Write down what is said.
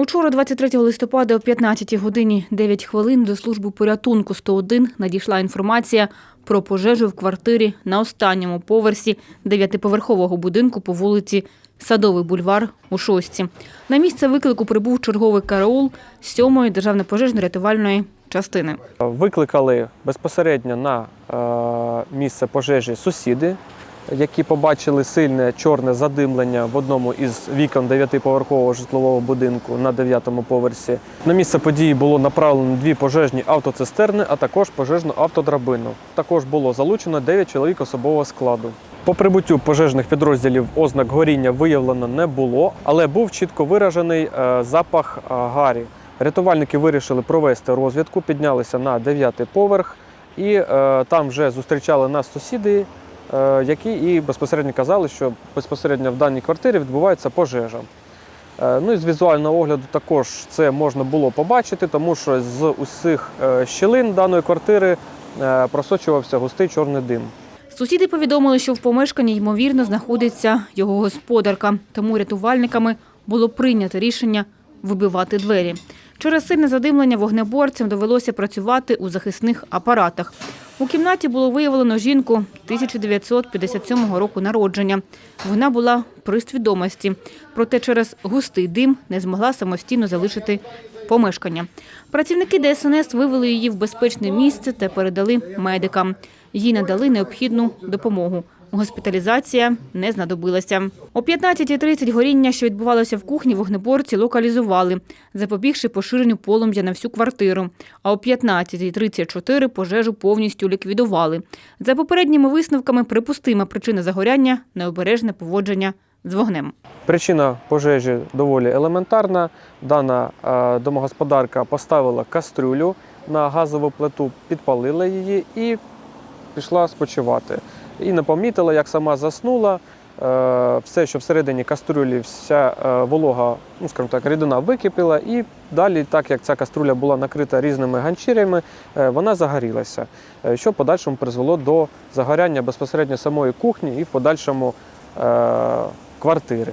Учора, 23 листопада, о 15 годині 9 хвилин до служби порятунку 101 надійшла інформація про пожежу в квартирі на останньому поверсі дев'ятиповерхового будинку по вулиці Садовий бульвар у Шості. На місце виклику прибув черговий караул 7-ї державної пожежно-рятувальної частини. Викликали безпосередньо на е, місце пожежі сусіди, які побачили сильне чорне задимлення в одному із вікон дев'ятиповерхового житлового будинку на дев'ятому поверсі. На місце події було направлено дві пожежні автоцистерни, а також пожежну автодрабину. Також було залучено 9 чоловік особового складу. По прибуттю пожежних підрозділів ознак горіння виявлено не було, але був чітко виражений е, запах е, гарі. Рятувальники вирішили провести розвідку, піднялися на дев'ятий поверх і е, там вже зустрічали нас сусіди, які і безпосередньо казали, що безпосередньо в даній квартирі відбувається пожежа. Е, ну і з візуального огляду також це можна було побачити, тому що з усіх е, щілин даної квартири е, просочувався густий чорний дим. Сусіди повідомили, що в помешканні, ймовірно, знаходиться його господарка, тому рятувальниками було прийнято рішення вибивати двері. Через сильне задимлення вогнеборцям довелося працювати у захисних апаратах. У кімнаті було виявлено жінку 1957 року народження. Вона була при свідомості, проте через густий дим не змогла самостійно залишити помешкання. Працівники ДСНС вивели її в безпечне місце та передали медикам. Їй надали необхідну допомогу. Госпіталізація не знадобилася. О 15.30 горіння, що відбувалося в кухні, вогнеборці локалізували, запобігши поширенню полум'я на всю квартиру. А о 15.34 пожежу повністю ліквідували. За попередніми висновками, припустима причина загоряння – необережне поводження з вогнем. Причина пожежі доволі елементарна. Дана е, домогосподарка поставила кастрюлю на газову плиту, підпалила її і пішла спочивати. І не помітила, як сама заснула. Е, Все, що всередині каструлі, вся е, волога, ну скажімо так, рідина википіла, і далі, так як ця каструля була накрита різними ганчірями, е, вона загорілася, що в подальшому призвело до загоряння безпосередньо самої кухні і в подальшому квартири.